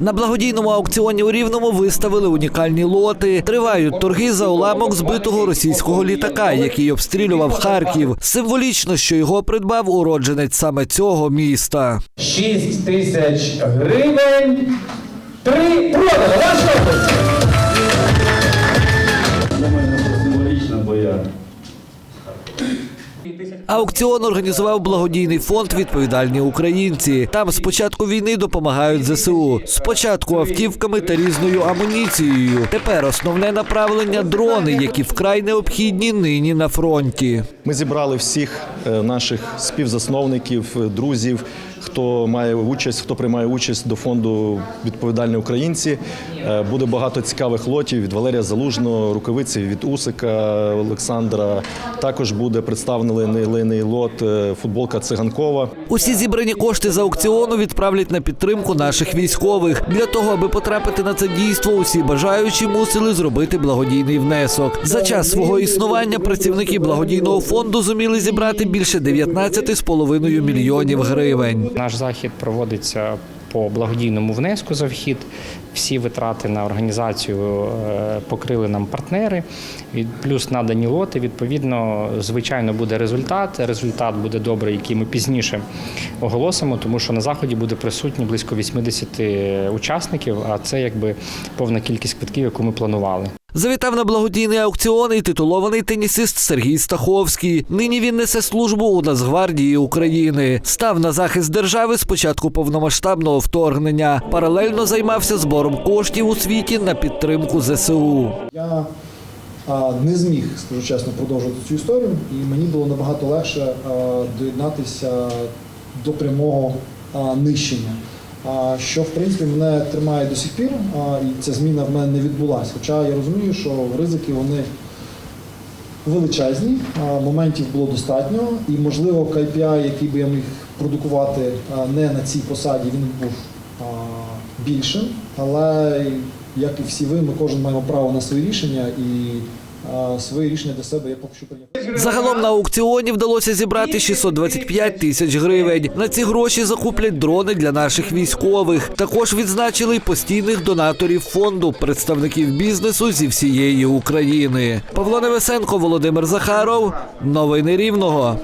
На благодійному аукціоні у Рівному виставили унікальні лоти. Тривають торги за уламок збитого російського літака, який обстрілював Харків. Символічно, що його придбав уродженець саме цього міста. 6 тисяч гривень. Три продано. Аукціон організував благодійний фонд Відповідальні українці. Там з початку війни допомагають ЗСУ. Спочатку автівками та різною амуніцією. Тепер основне направлення дрони, які вкрай необхідні нині на фронті. Ми зібрали всіх е, наших співзасновників, е, друзів, хто має участь, хто приймає участь до фонду відповідальні українці. Е, Буде багато цікавих лотів від Валерія Залужного, рукавиці від Усика Олександра. Також буде представлений лот футболка циганкова. Усі зібрані кошти з аукціону відправлять на підтримку наших військових. Для того, аби потрапити на це дійство, усі бажаючі мусили зробити благодійний внесок. За час свого існування працівники благодійного фонду зуміли зібрати більше 19,5 мільйонів гривень. Наш захід проводиться по благодійному внеску за вхід. Всі витрати на організацію е, покрили нам партнери, плюс надані лоти. Відповідно, звичайно, буде результат. Результат буде добрий, який ми пізніше оголосимо, тому що на заході буде присутні близько 80 учасників, а це якби повна кількість квитків, яку ми планували. Завітав на благодійний аукціон і титулований тенісист Сергій Стаховський. Нині він несе службу у Нацгвардії України. Став на захист держави з початку повномасштабного вторгнення. Паралельно займався збором коштів у світі на підтримку ЗСУ. Я а, не зміг, скажу чесно, продовжувати цю історію, і мені було набагато легше а, доєднатися до прямого а, нищення. Що в принципі мене тримає до сих пір, і ця зміна в мене не відбулася. Хоча я розумію, що ризики вони величезні, моментів було достатньо, і можливо KPI, який би я міг продукувати не на цій посаді, він був більшим. Але як і всі ви, ми кожен маємо право на свої рішення і а, свої рішення для себе я поки що прийняв. Загалом на аукціоні вдалося зібрати 625 тисяч гривень. На ці гроші закуплять дрони для наших військових. Також відзначили й постійних донаторів фонду, представників бізнесу зі всієї України. Павло Невесенко, Володимир Захаров. Новини Рівного.